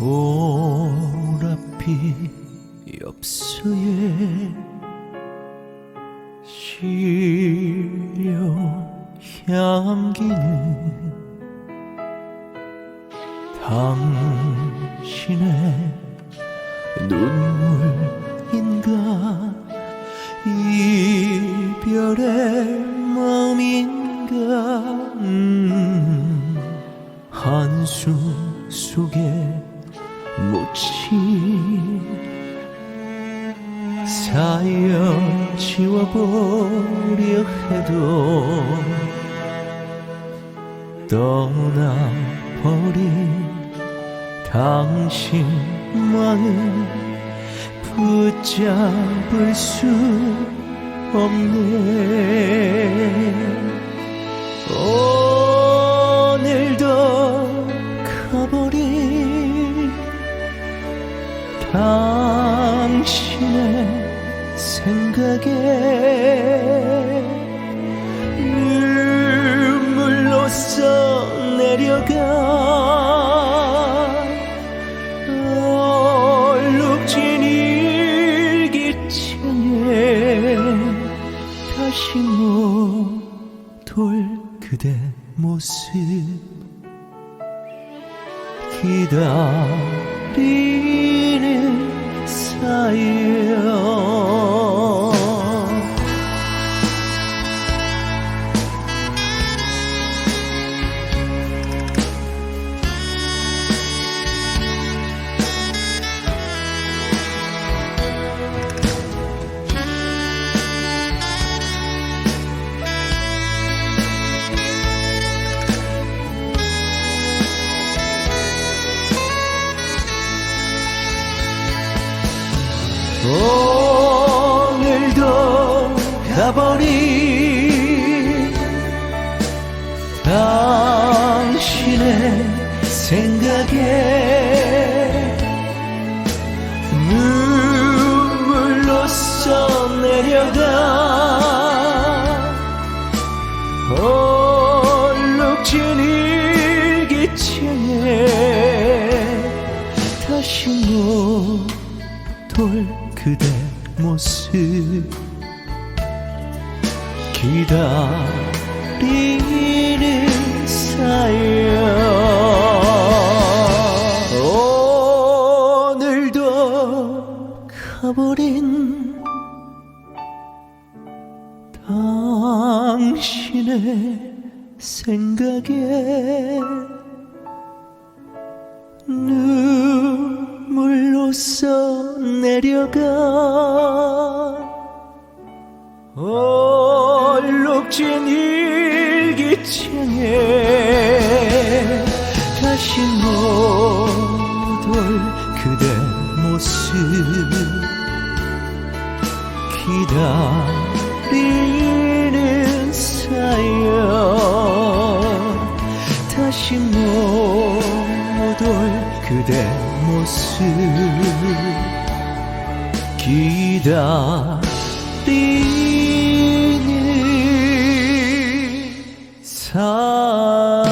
보랏빛 엽서에 실려 향기는 당신의 눈물인가 이별의 마음인가? 음, 한숨 속에 묻힌 사연 지워보려 해도 떠나버린 당신 마음 붙잡을 수 없네 당신의 생각에 눈물로써 내려가 얼룩진 일기장에 다시 못돌 그대 모습. 기다 리는 사 오늘도 가버린 당신의 생각에 눈물로 써 내려가 얼룩진 일기장에 다시 못 돌 그대 모습. 기다리는 사이요 오늘도 가버린 당신의 생각에 눈물로써 내려가. 얼룩진 일기장에 다시 못올 그대 모습. 기다리는 사연 다시 못올 그대 모습 기다리는 사연